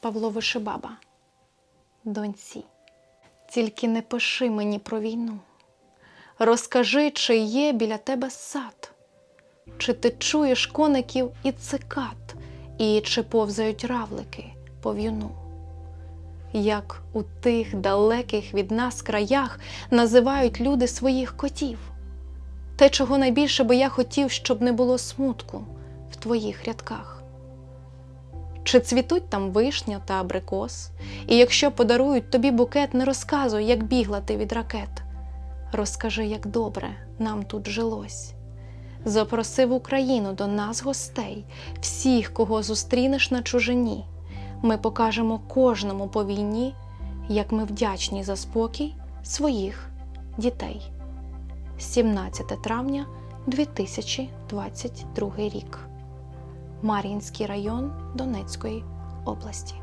Павло Вишибаба. Доньці. Тільки не пиши мені про війну. Розкажи, чи є біля тебе сад, чи ти чуєш коників і цикад, і чи повзають равлики по в'юну. Як у тих далеких від нас краях називають люди своїх котів. Те, чого найбільше би я хотів, щоб не було смутку в твоїх рядках. Чи цвітуть там вишня та абрикос, і якщо подарують тобі букет, не розказуй, як бігла ти від ракет. Розкажи, як добре нам тут жилось. Запроси в Україну до нас гостей, всіх, кого зустрінеш на чужині. Ми покажемо кожному по війні, як ми вдячні за спокій своїх дітей. 17 травня 2022 рік. Мар'їнський район Донецької області.